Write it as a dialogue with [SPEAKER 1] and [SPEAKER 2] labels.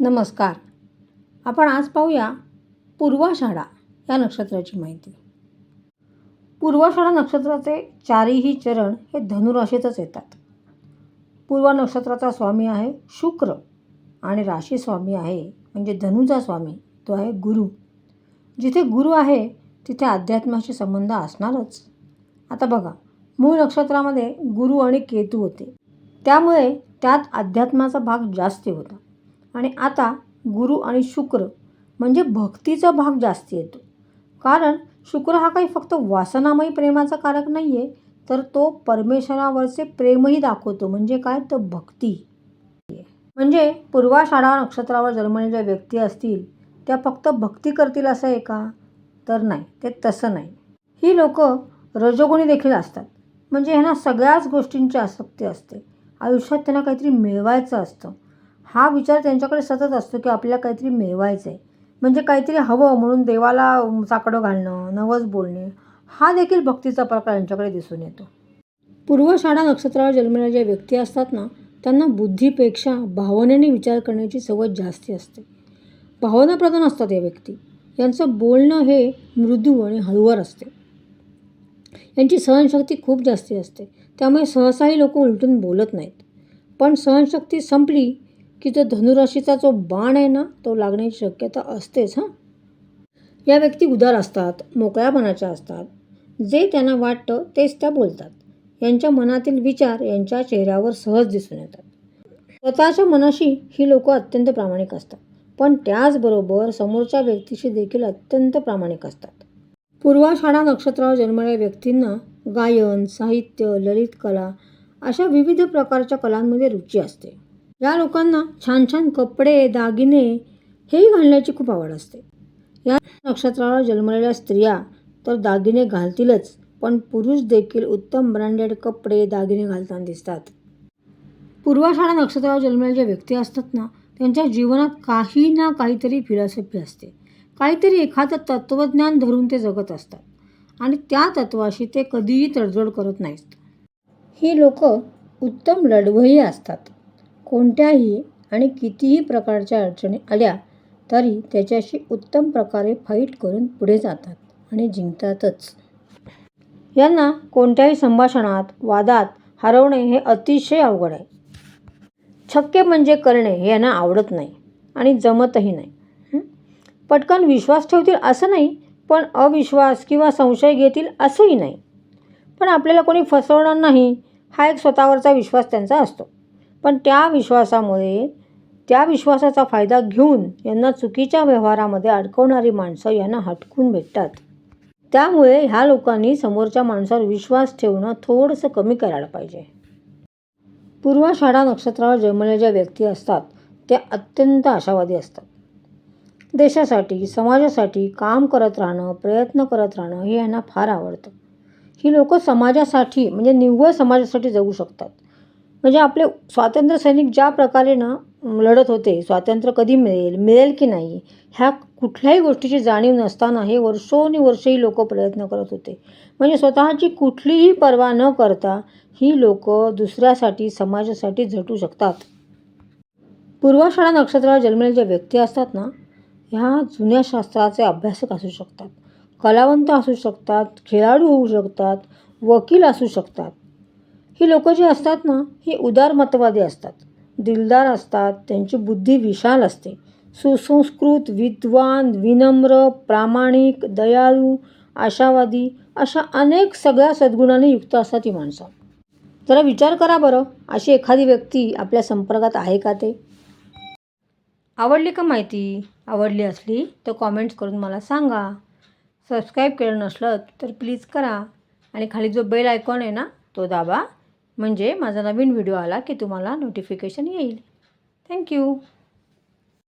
[SPEAKER 1] नमस्कार. आपण आज पाहूया पूर्वाषाढा या नक्षत्राची माहिती. पूर्वाषाढा नक्षत्राचे चारही चरण हे धनुराशीतच येतात. पूर्व नक्षत्राचा स्वामी आहे शुक्र आणि राशी स्वामी आहे म्हणजे धनुचा स्वामी तो आहे गुरु. जिथे गुरु आहे तिथे अध्यात्माशी संबंध असणारच. आता बघा मूळ नक्षत्रामध्ये गुरु आणि केतू होते. त्यामुळे त्यात अध्यात्माचा भाग जास्त होता. आणि आता गुरु आणि शुक्र म्हणजे भक्तीचा भाग जास्त येतो. कारण शुक्र हा काही फक्त वासनामयी प्रेमाचा कारक नाही आहे तर तो परमेश्वरावरचे प्रेमही दाखवतो. म्हणजे काय? तर भक्ती. म्हणजे पूर्वाषाढा नक्षत्रावर जन्मलेल्या व्यक्ती असतील त्या फक्त भक्ती करतील असं आहे का? तर नाही. ते तसं नाही. ही लोक रजोगुणी देखील असतात. म्हणजे ह्यांना सगळ्याच गोष्टींची आसक्ती असते. आयुष्यात त्यांना काहीतरी मिळवायचं असतं. हा विचार त्यांच्याकडे सतत असतो की आपल्याला काहीतरी मिळवायचं आहे म्हणजे काहीतरी हवं म्हणून देवाला साकडं घालणं नवस बोलणे हा देखील भक्तीचा प्रकार यांच्याकडे दिसून येतो. पूर्वशाळा नक्षत्रावर जन्मलेल्या ज्या व्यक्ती असतात ना त्यांना बुद्धीपेक्षा भावनेने विचार करण्याची सवय जास्ती असते. भावनाप्रधान असतात या व्यक्ती. यांचं बोलणं हे मृदू आणि हळूवार असते. यांची सहनशक्ती खूप जास्ती असते. त्यामुळे सहसाही लोक उलटून बोलत नाहीत. पण सहनशक्ती संपली की तो धनुराशीचा जो बाण आहे ना तो लागण्याची शक्यता असतेच हां. या व्यक्ती उदार असतात मोकळ्या मनाच्या असतात. जे त्यांना वाटतं तेच त्या बोलतात. यांच्या मनातील विचार यांच्या चेहऱ्यावर सहज दिसून येतात. स्वतःच्या मनाशी ही लोक अत्यंत प्रामाणिक असतात. पण त्याचबरोबर समोरच्या व्यक्तीशी देखील अत्यंत प्रामाणिक असतात. पूर्वाषाढा नक्षत्रावर जन्मलेल्या व्यक्तींना गायन साहित्य ललित कला अशा विविध प्रकारच्या कलांमध्ये रुची असते. या लोकांना छान छान कपडे दागिने हेही घालण्याची खूप आवड असते. या नक्षत्रावर जन्मलेल्या स्त्रिया तर दागिने घालतीलच पण पुरुष देखील उत्तम ब्रँडेड कपडे दागिने घालताना दिसतात. पूर्वाषाढा नक्षत्रावर जन्मलेल्या ज्या व्यक्ती असतात ना त्यांच्या जीवनात काही ना काहीतरी फिलॉसॉफी असते. काहीतरी एखादं तत्त्वज्ञान धरून ते जगत असतात आणि त्या तत्वाशी ते कधीही तडजोड करत नाहीत. ही लोक उत्तम लढवही असतात. कोणत्याही आणि कितीही प्रकारच्या अडचणी आल्या तरी त्याच्याशी उत्तम प्रकारे फाईट करून पुढे जातात आणि जिंकतातच. यांना कोणत्याही संभाषणात वादात हरवणे हे अतिशय अवघड आहे. छक्के म्हणजे करणे हे यांना आवडत नाही आणि जमतही नाही. पटकन विश्वास ठेवतील असं नाही पण अविश्वास किंवा संशय घेतील असंही नाही. पण आपल्याला कोणी फसवणार नाही हा एक स्वतःवरचा विश्वास त्यांचा असतो. पण त्या विश्वासामुळे त्या विश्वासाचा फायदा घेऊन यांना चुकीच्या व्यवहारामध्ये अडकवणारी माणसं यांना हटकून भेटतात. त्यामुळे ह्या लोकांनी समोरच्या माणसावर विश्वास ठेवणं थोडंसं कमी करायला पाहिजे. पूर्वाषाढा नक्षत्रावर जन्मलेल्या ज्या व्यक्ती असतात त्या अत्यंत आशावादी असतात. देशासाठी समाजासाठी काम करत राहणं प्रयत्न करत राहणं हे यांना फार आवडतं. ही लोकं समाजासाठी म्हणजे निव्वळ समाजासाठी जगू शकतात. म्हणजे आपले स्वातंत्र्य सैनिक ज्या प्रकारे ना लढत होते स्वातंत्र्य कधी मिळेल मिळेल की नाही ह्या कुठल्याही गोष्टीची जाणीव नसताना हे वर्षोनुवर्षही लोक प्रयत्न करत होते. म्हणजे स्वतःची कुठलीही पर्वा न करता ही लोक दुसऱ्यासाठी समाजासाठी झटू शकतात. पूर्वाषाढा नक्षत्रावर जन्मलेल्या ज्या व्यक्ती असतात ना ह्या जुन्या शास्त्राचे अभ्यासक असू शकतात. कलावंत असू शकतात खेळाडू होऊ शकतात वकील असू शकतात. ही लोक जी असतात ना ही उदारमतवादी असतात. दिलदार असतात त्यांची बुद्धी विशाल असते. सुसंस्कृत विद्वान विनम्र प्रामाणिक दयाळू आशावादी अशा अनेक सगळ्या सद्गुणांनी युक्त असतात ही माणसं. जरा विचार करा बरं अशी एखादी व्यक्ती आपल्या संपर्कात आहे का ते? आवडली का माहिती? आवडली असली तर कॉमेंट्स करून मला सांगा. सबस्क्राईब केलं नसलं तर प्लीज करा. आणि खाली जो बेल आयकॉन आहे ना तो दाबा. म्हणजे माझा नवीन व्हिडिओ आला की तुम्हाला नोटिफिकेशन येईल. थँक्यू